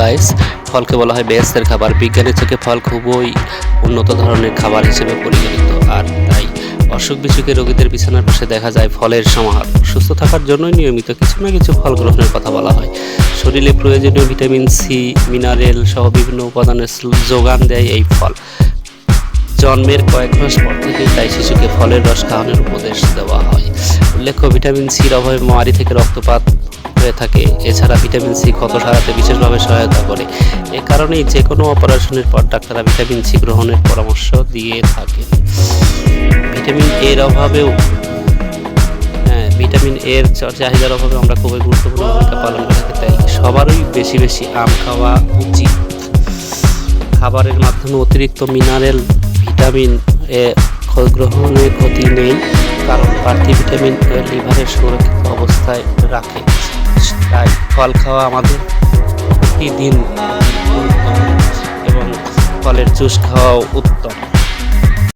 Guys ফলকে বলা হয় বেহেস্তের খাবার। বিজ্ঞানের চোখে ফল খুবই উন্নত ধরনের খাবার হিসেবে পরিগণিত। আর তাই অসুখ বিসুখে রোগীদের বিছানার পাশে দেখা যায় ফলের সমাহার। সুস্থ থাকার জন্যই নিয়মিত কিছু না কিছু ফল গ্রহণের কথা বলা হয়। শরীরে প্রয়োজনীয় ভিটামিন সি, মিনারেল সহ বিভিন্ন উপাদানের যোগান দেয় এই ফল। জন্মের কয়েক মাস পর থেকেই তাই শিশুকে ফলের রস খাওয়ানোর উপদেশ দেওয়া হয়। উল্লেখ্য, ভিটামিন সির অভাবে মারি থেকে রক্তপাত হয়ে থাকে। এছাড়া ভিটামিন সি ক্ষত সারাতে বিশেষভাবে সহায়তা করে। এ কারণেই যে কোনো অপারেশনের পর ডাক্তাররা ভিটামিন সি গ্রহণের পরামর্শ দিয়ে থাকে ভিটামিন এর অভাবেও হ্যাঁ ভিটামিন এর চাহিদার অভাবে আমরা খুবই গুরুত্বপূর্ণ ভূমিকা পালন করে থাকি, তাই সবারই বেশি বেশি আম খাওয়া উচিত। খাবারের মাধ্যমে অতিরিক্ত মিনারেল ভিটামিন এ খ- গ্রহণে ক্ষতি নেই, কারণ বাড়তি ভিটামিন লিভারের সুরক্ষিত অবস্থায় রাখে। তাই ফল খাওয়া আমাদের প্রতিদিন এবং ফলের জুস খাওয়াও উত্তম।